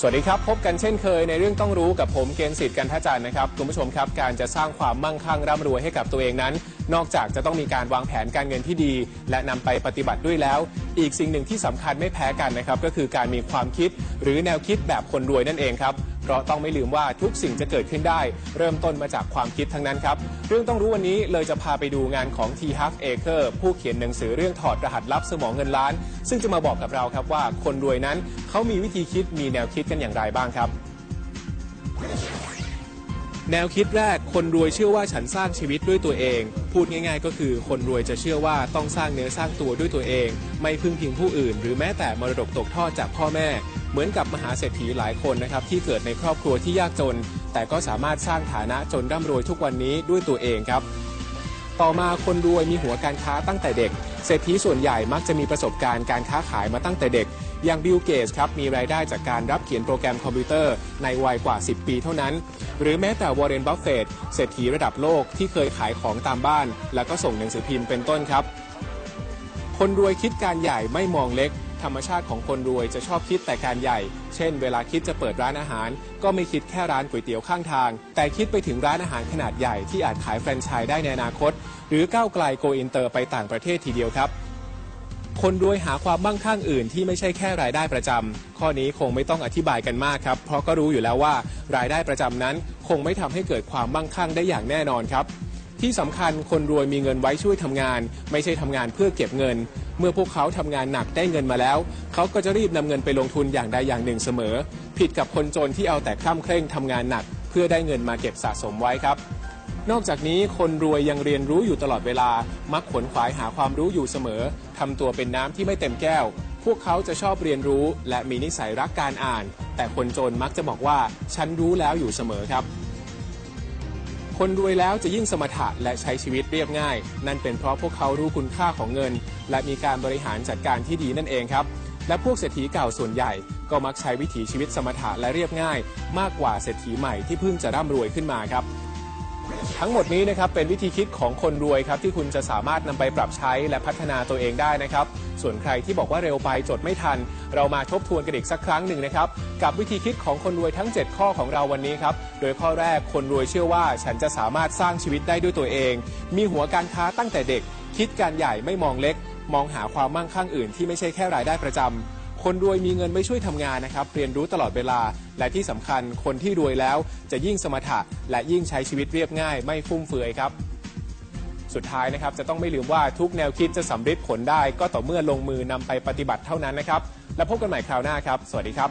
สวัสดีครับ พบกันเช่นเคยในเรื่องต้องรู้กับผมเกณฑ์สิทธิ์กันทจันทร์นะครับคุณผู้ชมครับการจะสร้างความมั่งคั่งร่ำรวยให้กับตัวเองนั้น นอกจากจะต้องมีการวางแผนการเงินที่ดี และนำไปปฏิบัติด้วยแล้ว อีกสิ่งหนึ่งที่สำคัญไม่แพ้กันนะครับก็คือการมีความคิดหรือแนวคิดแบบคนรวยนั่นเองครับ เพราะต้องไม่ลืมว่าทุกสิ่งจะเกิดขึ้นได้ เริ่มต้นมาจากความคิดทั้งนั้นครับ เรื่องต้องรู้วันนี้เลยจะพาไปดูงานของ T Half Acre ผู้เขียนหนังสือเรื่องถอดรหัสลับสมองเงินล้าน ซึ่งจะมาบอกกับเราครับว่าคนรวยนั้นเขามีวิธีคิดมีแนวคิดกันอย่างไรบ้างครับ แนวคิดแรกคนรวยเชื่อว่าฉันสร้างชีวิตด้วยตัวเอง พูดง่าย ๆ ก็คือคนรวยจะเชื่อว่าต้องสร้างเนื้อสร้างตัวด้วยตัวเอง ไม่พึ่งพิงผู้อื่น หรือแม้แต่มรดกตกทอดจากพ่อแม่ เหมือนกับมหาเศรษฐีหลายคนนะครับที่เกิดในครอบครัวที่ยากจน แต่ก็สามารถสร้างฐานะจนร่ำรวยทุกวันนี้ด้วยตัวเองครับ ต่อมาคนรวยมีหัวการค้าตั้งแต่เด็ก เศรษฐีส่วนใหญ่มักจะมีประสบการณ์การค้าขายมาตั้งแต่เด็ก อย่างบิลเกตส์ครับมีรายได้จากการรับเขียนโปรแกรมคอมพิวเตอร์ในวัยกว่า 10 ปีเท่านั้น หรือแม้แต่วอร์เรนบัฟเฟตเศรษฐีระดับโลกที่เคยขายของตามบ้าน แล้วก็ส่งหนังสือพิมพ์เป็นต้นครับ คนรวยคิดการใหญ่ไม่มองเล็ก ธรรมชาติของคนรวยจะชอบคิดแต่การใหญ่ เช่น เวลาคิดจะเปิดร้านอาหาร ก็ไม่คิดแค่ร้านก๋วยเตี๋ยวข้างทาง แต่คิดไปถึงร้านอาหารขนาดใหญ่ที่อาจขายแฟรนไชส์ได้ในอนาคต หรือก้าวไกลโกอินเตอร์ไปต่างประเทศทีเดียวครับ คนรวยหาความมั่งคั่งอื่นที่ไม่ใช่แค่รายได้ประจำข้อนี้คงไม่ต้องอธิบายกันมากครับ เพราะก็รู้อยู่แล้วว่า รายได้ประจำนั้นคงไม่ทำให้เกิดความมั่งคั่งได้อย่างแน่นอนครับ ที่สำคัญคนรวยมีเงินไว้ช่วยทำงาน ไม่ใช่ทำงานเพื่อเก็บเงิน เมื่อพวกเขาทำงานหนักได้เงินมาแล้ว เขาก็จะรีบนำเงินไปลงทุนอย่างใดอย่างหนึ่งเสมอ ผิดกับคนจนที่เอาแต่คล่ำเคร่งทำงานหนัก เพื่อได้เงินมาเก็บสะสมไว้ครับ นอกจากนี้คนรวยยังเรียนรู้อยู่ตลอดเวลา มักขวนขวายหาความรู้อยู่เสมอทำตัวเป็นน้ำที่ไม่เต็มแก้ว พวกเขาจะชอบเรียนรู้ และมีนิสัยรักการอ่าน แต่คนจนมักจะบอกว่า ฉันรู้แล้วอยู่เสมอครับ คนรวยแล้วจะยิ่งสมถะและใช้ชีวิตเรียบง่าย นั่นเป็นเพราะพวกเขารู้คุณค่าของเงิน และมีการบริหารจัดการที่ดีนั่นเองครับ และพวกเศรษฐีเก่าส่วนใหญ่ ก็มักใช้วิถีชีวิตสมถะและเรียบง่าย มากกว่าเศรษฐีใหม่ที่เพิ่งจะร่ำรวยขึ้นมาครับ ทั้งหมดนี้นะครับเป็นวิธีคิดของคนรวยครับที่คุณจะสามารถนำไปปรับใช้และพัฒนาตัวเองได้นะครับ ส่วนใครที่บอกว่าเร็วไปจดไม่ทัน เรามาทบทวนกันอีกสักครั้งหนึ่งนะครับกับวิธีคิดของคนรวยทั้ง 7 ข้อของเราวันนี้ครับโดยข้อแรกคนรวยเชื่อว่า ฉันจะสามารถสร้างชีวิตได้ด้วยตัวเอง มีหัวการค้าตั้งแต่เด็ก คิดการใหญ่ไม่มองเล็ก มองหาความมั่งคั่งอื่นที่ไม่ใช่แค่รายได้ประจำ คนรวยมีเงินไม่ช่วยทำงานนะครับ เรียนรู้ตลอดเวลา และที่สำคัญคนที่รวยแล้วจะยิ่งสมถะและยิ่งใช้ชีวิตเรียบง่าย ไม่ฟุ่มเฟือยครับ สุดท้ายนะครับจะต้องไม่ลืมว่าทุกแนวคิดจะสำเร็จผลได้ ก็ต่อเมื่อลงมือนำไปปฏิบัติเท่านั้นนะครับ และพบกันใหม่คราวหน้าครับ สวัสดีครับ